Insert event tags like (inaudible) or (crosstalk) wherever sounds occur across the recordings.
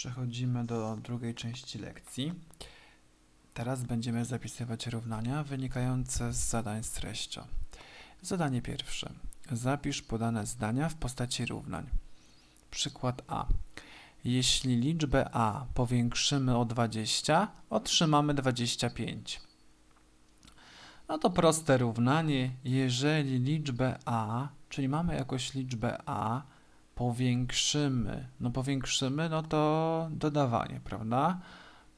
Przechodzimy do drugiej części lekcji. Teraz będziemy zapisywać równania wynikające z zadań z treścią. Zadanie pierwsze. Zapisz podane zdania w postaci równań. Przykład A. Jeśli liczbę A powiększymy o 20, otrzymamy 25. No to proste równanie. Jeżeli liczbę A, czyli mamy jakąś liczbę A, powiększymy, no powiększymy, no to dodawanie, prawda?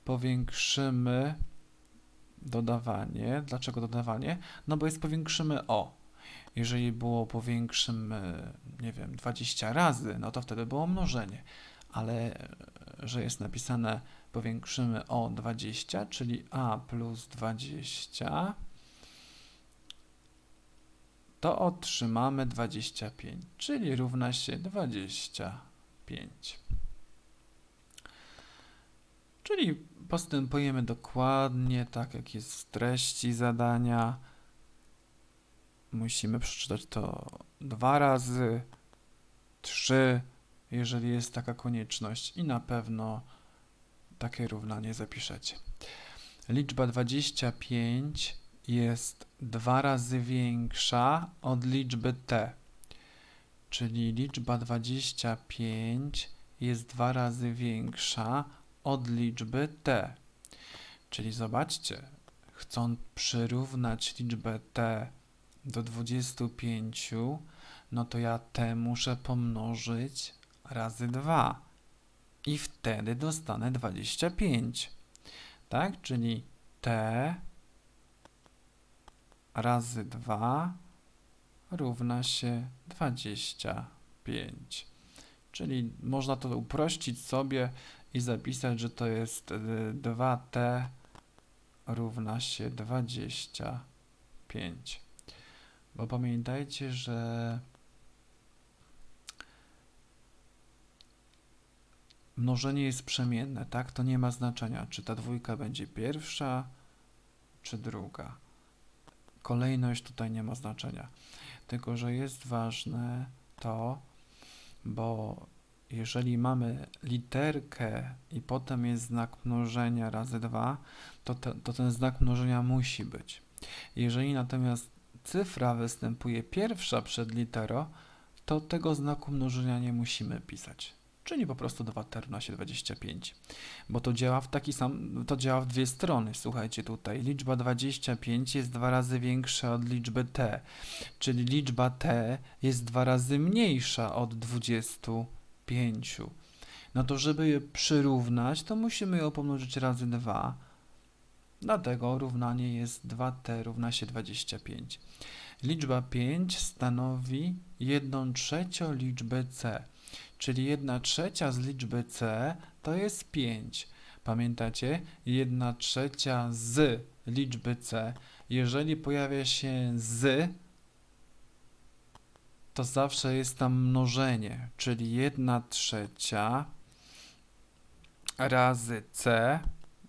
Powiększymy dodawanie. Dlaczego dodawanie? No bo jest powiększymy o. Jeżeli było powiększymy, nie wiem, 20 razy, no to wtedy było mnożenie. Ale że jest napisane powiększymy o 20, czyli a plus 20, to otrzymamy 25, czyli równa się 25. Czyli postępujemy dokładnie tak, jak jest w treści zadania. Musimy przeczytać to dwa razy, trzy, jeżeli jest taka konieczność, i na pewno takie równanie zapiszecie. Liczba 25 jest dwa razy większa od liczby t. Czyli liczba 25 jest dwa razy większa od liczby t. Czyli zobaczcie, chcąc przyrównać liczbę t do 25, no to ja t muszę pomnożyć razy 2 i wtedy dostanę 25. Tak? Czyli t razy 2 równa się 25. Czyli można to uprościć sobie i zapisać, że to jest y, 2t równa się 25. Bo pamiętajcie, że mnożenie jest przemienne, tak? To nie ma znaczenia, czy ta dwójka będzie pierwsza, czy druga kolejność tutaj nie ma znaczenia. Tylko, że jest ważne to, bo jeżeli mamy literkę i potem jest znak mnożenia razy 2, to, te, to ten znak mnożenia musi być. Jeżeli natomiast cyfra występuje pierwsza przed literą, to tego znaku mnożenia nie musimy pisać. Czyli po prostu 2 t równa się 25. Bo to działa w taki sam, to działa w dwie strony. Słuchajcie tutaj, liczba 25 jest dwa razy większa od liczby t, czyli liczba t jest dwa razy mniejsza od 25. No to żeby je przyrównać, to musimy ją pomnożyć razy 2. Dlatego równanie jest 2t równa się 25. Liczba 5 stanowi 1 trzecią liczby c czyli 1 trzecia z liczby c to jest 5. Pamiętacie? 1 trzecia z liczby c. Jeżeli pojawia się z, to zawsze jest tam mnożenie, czyli 1 trzecia razy c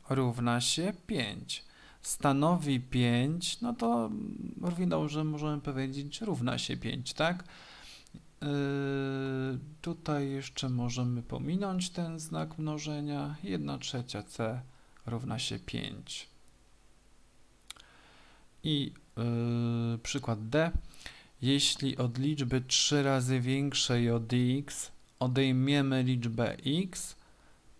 równa się 5. Stanowi 5, no to równie dobrze możemy powiedzieć równa się 5, tak? Yy, tutaj jeszcze możemy pominąć ten znak mnożenia. 1 trzecia c równa się 5. I yy, przykład D. Jeśli od liczby 3 razy większej od x odejmiemy liczbę x,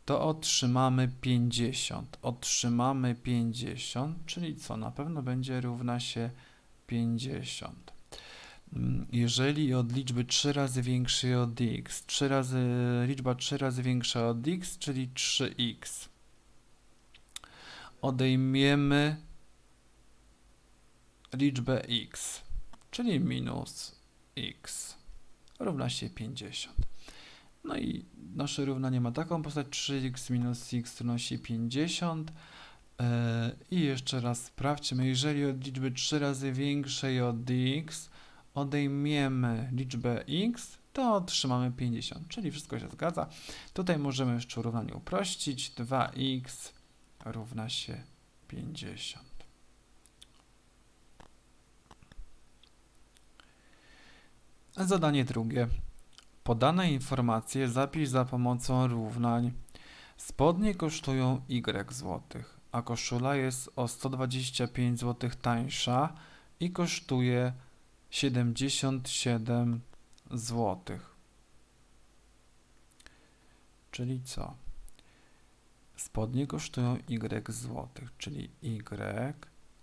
to otrzymamy 50. Otrzymamy 50, czyli co? Na pewno będzie równa się 50. Jeżeli od liczby 3 razy większej od x, 3 razy, liczba 3 razy większa od x, czyli 3x, odejmiemy liczbę x, czyli minus x, równa się 50. No i nasze równanie ma taką postać 3x minus x się 50. E, I jeszcze raz sprawdźmy, jeżeli od liczby 3 razy większej od x odejmiemy liczbę x, to otrzymamy 50, czyli wszystko się zgadza. Tutaj możemy jeszcze równanie uprościć. 2x równa się 50. Zadanie drugie. Podane informacje zapisz za pomocą równań. Spodnie kosztują Y złotych, a koszula jest o 125 zł tańsza i kosztuje 77 złotych. Czyli co? Spodnie kosztują Y złotych, czyli Y,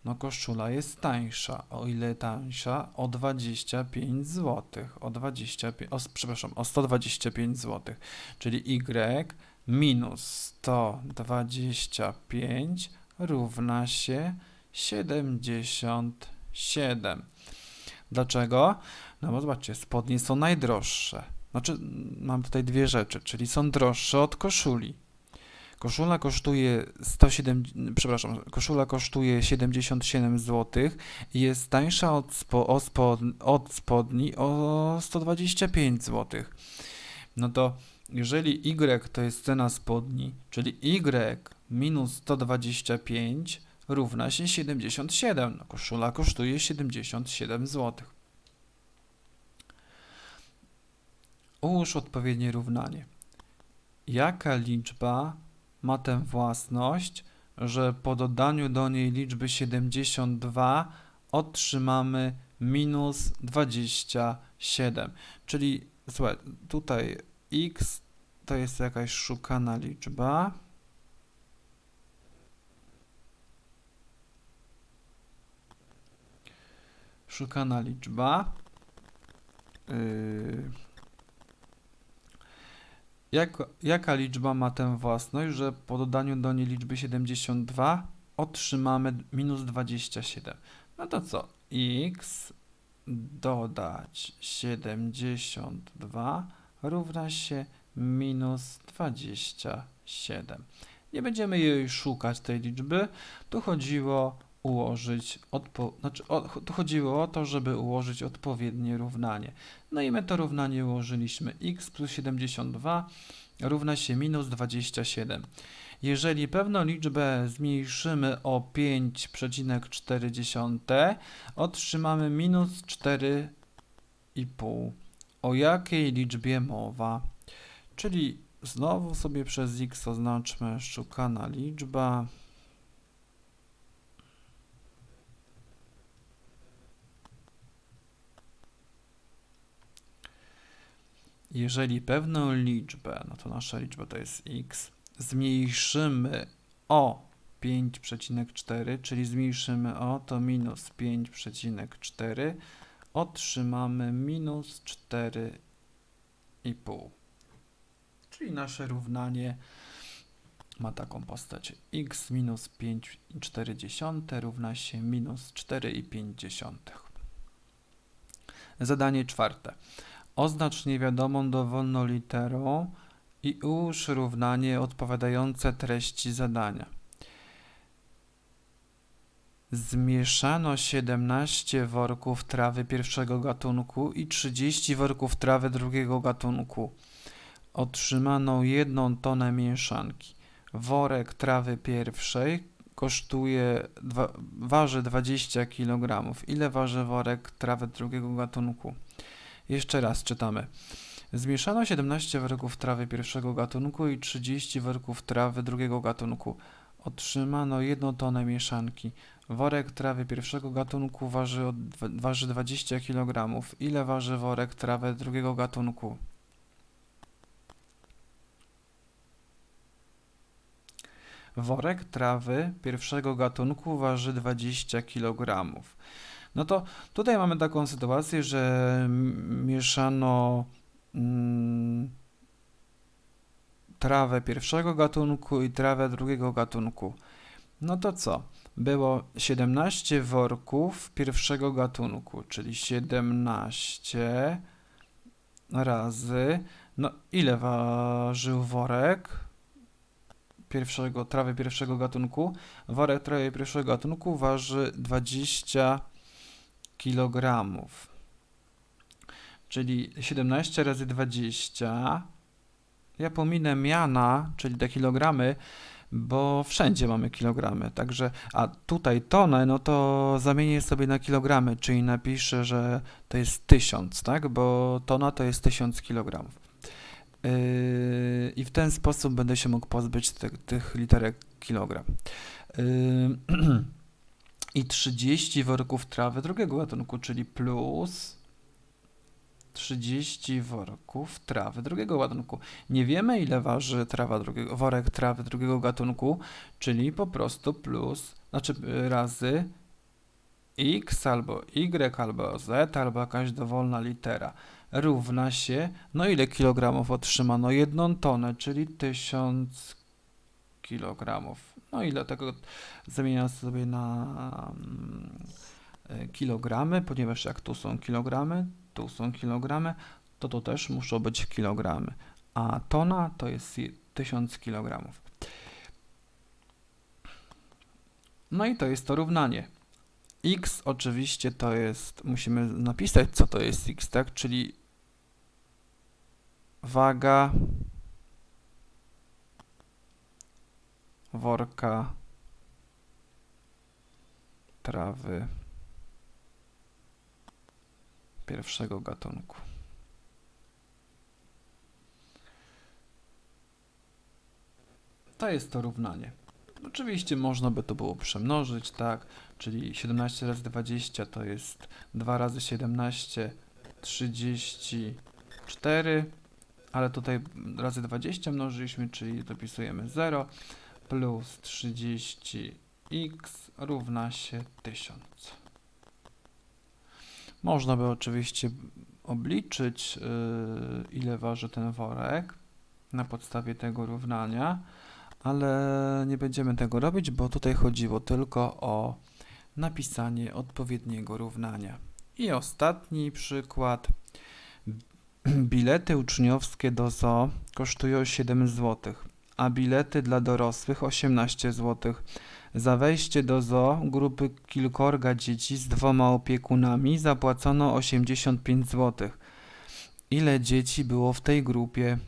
no koszula jest tańsza. O ile tańsza? O 25 złotych. O 25, o, przepraszam, o 125 złotych. Czyli Y minus 125 równa się 77. Dlaczego? No bo zobaczcie, spodnie są najdroższe. Znaczy, mam tutaj dwie rzeczy, czyli są droższe od koszuli. Koszula kosztuje 107, przepraszam, koszula kosztuje 77 zł i jest tańsza od, spo, od, spod, od spodni o 125 zł. No to jeżeli Y to jest cena spodni, czyli Y minus 125 równa się 77. No, koszula kosztuje 77 zł. Ułóż odpowiednie równanie. Jaka liczba ma tę własność, że po dodaniu do niej liczby 72 otrzymamy minus 27. Czyli słuchaj, tutaj x to jest jakaś szukana liczba. Szukana liczba. Yy, jak, jaka liczba ma tę własność, że po dodaniu do niej liczby 72 otrzymamy minus 27? No to co? x dodać 72 równa się minus 27. Nie będziemy jej szukać, tej liczby. Tu chodziło ułożyć odpo znaczy, o, tu chodziło o to, żeby ułożyć odpowiednie równanie. No i my to równanie ułożyliśmy. x plus 72 równa się minus 27. Jeżeli pewną liczbę zmniejszymy o 5,4, otrzymamy minus 4,5. O jakiej liczbie mowa? Czyli znowu sobie przez x oznaczmy szukana liczba. Jeżeli pewną liczbę, no to nasza liczba to jest x, zmniejszymy o 5,4, czyli zmniejszymy o to minus 5,4, otrzymamy minus 4,5. Czyli nasze równanie ma taką postać. x minus 5,4 równa się minus 4,5. Zadanie czwarte. Oznacz niewiadomą dowolną literą i ułóż równanie odpowiadające treści zadania. Zmieszano 17 worków trawy pierwszego gatunku i 30 worków trawy drugiego gatunku. Otrzymano jedną tonę mieszanki. Worek trawy pierwszej kosztuje, waży 20 kg. Ile waży worek trawy drugiego gatunku? Jeszcze raz czytamy. Zmieszano 17 worków trawy pierwszego gatunku i 30 worków trawy drugiego gatunku. Otrzymano 1 tonę mieszanki. Worek trawy pierwszego gatunku waży, waży 20 kg. Ile waży worek trawy drugiego gatunku? Worek trawy pierwszego gatunku waży 20 kg. No to tutaj mamy taką sytuację, że mieszano mm, trawę pierwszego gatunku i trawę drugiego gatunku. No to co? Było 17 worków pierwszego gatunku, czyli 17 razy. No ile ważył worek? pierwszego, trawy pierwszego gatunku. Worek trawy pierwszego gatunku waży 20 kg. Czyli 17 razy 20. Ja pominę miana, czyli te kilogramy, bo wszędzie mamy kilogramy. Także, a tutaj tonę, no to zamienię sobie na kilogramy, czyli napiszę, że to jest 1000, tak? Bo tona to jest 1000 kilogramów. Yy, i w ten sposób będę się mógł pozbyć te, tych literek kilogram. Ym, (clears throat) I 30 worków trawy drugiego gatunku, czyli plus 30 worków trawy drugiego gatunku. Nie wiemy, ile waży trawa drugiego, worek trawy drugiego gatunku, czyli po prostu plus, znaczy y, razy x albo y albo z albo jakaś dowolna litera równa się, no ile kilogramów otrzymano? Jedną tonę, czyli 1000 kilogramów. No ile tego zamieniam sobie na mm, e, kilogramy, ponieważ jak tu są kilogramy, tu są kilogramy, to to też muszą być kilogramy. A tona to jest je- 1000 kilogramów. No i to jest to równanie. X oczywiście to jest, musimy napisać co to jest X, tak? Czyli waga worka trawy pierwszego gatunku. To jest to równanie. Oczywiście można by to było przemnożyć, tak? Czyli 17 razy 20 to jest 2 razy 17, 34, ale tutaj razy 20 mnożyliśmy, czyli dopisujemy 0 plus 30x równa się 1000. Można by oczywiście obliczyć, yy, ile waży ten worek na podstawie tego równania, ale nie będziemy tego robić, bo tutaj chodziło tylko o napisanie odpowiedniego równania. I ostatni przykład. Bilety uczniowskie do zoo kosztują 7 zł, a bilety dla dorosłych 18 zł. Za wejście do zoo grupy kilkorga dzieci z dwoma opiekunami zapłacono 85 zł. Ile dzieci było w tej grupie?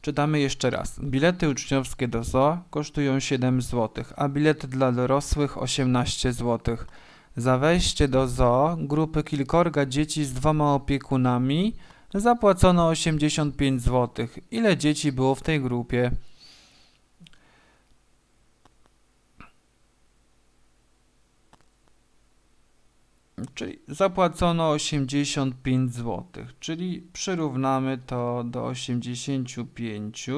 Czytamy jeszcze raz. Bilety uczniowskie do zoo kosztują 7 zł, a bilety dla dorosłych 18 zł. Za wejście do zoo grupy kilkorga dzieci z dwoma opiekunami zapłacono 85 zł. Ile dzieci było w tej grupie? Czyli zapłacono 85 zł, czyli przyrównamy to do 85,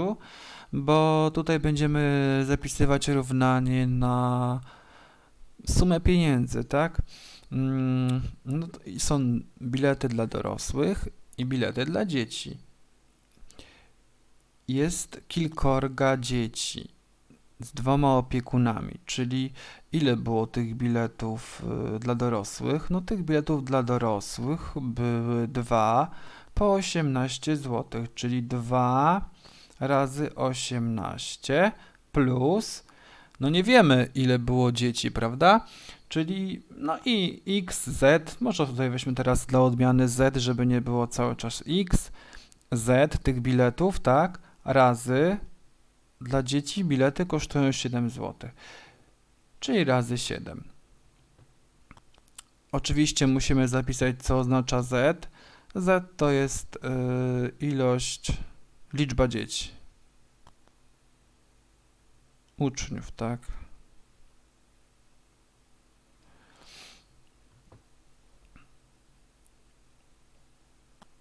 bo tutaj będziemy zapisywać równanie na sumę pieniędzy, tak? Mm, No są bilety dla dorosłych i bilety dla dzieci. Jest kilkorga dzieci z dwoma opiekunami, czyli ile było tych biletów y, dla dorosłych? No tych biletów dla dorosłych były dwa po 18 zł, czyli 2 razy 18 plus, no nie wiemy ile było dzieci, prawda? Czyli no i x, z, może tutaj weźmy teraz dla odmiany z, żeby nie było cały czas x, z tych biletów, tak, razy dla dzieci bilety kosztują 7 zł, czyli razy 7. Oczywiście musimy zapisać, co oznacza z. Z to jest yy, ilość, liczba dzieci. Uczniów, tak?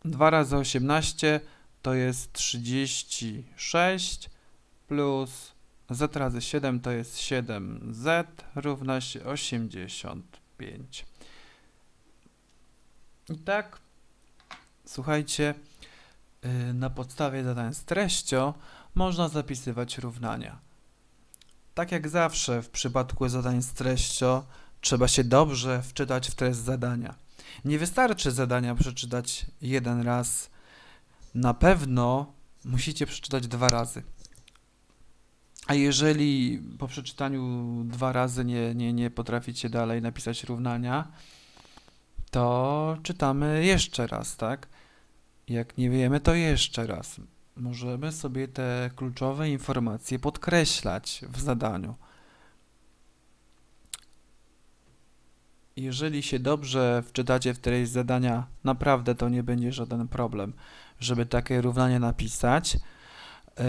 Dwa razy 18 to jest 36 plus z razy 7 to jest 7z równa się 85. I tak, słuchajcie, yy, na podstawie zadań z treścią można zapisywać równania. Tak jak zawsze w przypadku zadań z treścią, trzeba się dobrze wczytać w treść zadania. Nie wystarczy zadania przeczytać jeden raz. Na pewno musicie przeczytać dwa razy. A jeżeli po przeczytaniu dwa razy nie, nie, nie potraficie dalej napisać równania, to czytamy jeszcze raz, tak? Jak nie wiemy, to jeszcze raz. Możemy sobie te kluczowe informacje podkreślać w zadaniu. Jeżeli się dobrze wczytacie w treść zadania, naprawdę to nie będzie żaden problem. żeby takie równanie napisać. Yy,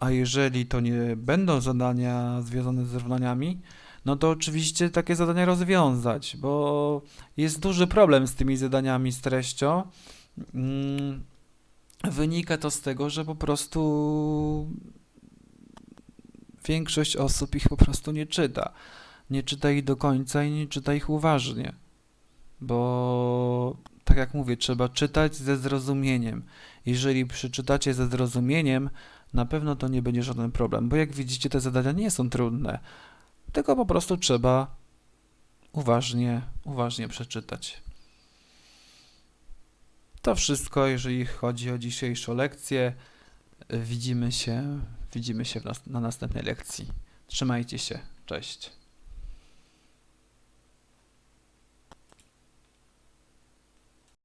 a jeżeli to nie będą zadania związane z równaniami, no to oczywiście takie zadania rozwiązać, bo jest duży problem z tymi zadaniami z treścią. Mm, Wynika to z tego, że po prostu większość osób ich po prostu nie czyta. Nie czyta ich do końca i nie czyta ich uważnie. Bo tak jak mówię, trzeba czytać ze zrozumieniem. Jeżeli przeczytacie ze zrozumieniem, na pewno to nie będzie żaden problem, bo jak widzicie, te zadania nie są trudne, tylko po prostu trzeba uważnie, uważnie przeczytać. To wszystko, jeżeli chodzi o dzisiejszą lekcję. Widzimy się, widzimy się na następnej lekcji. Trzymajcie się. Cześć.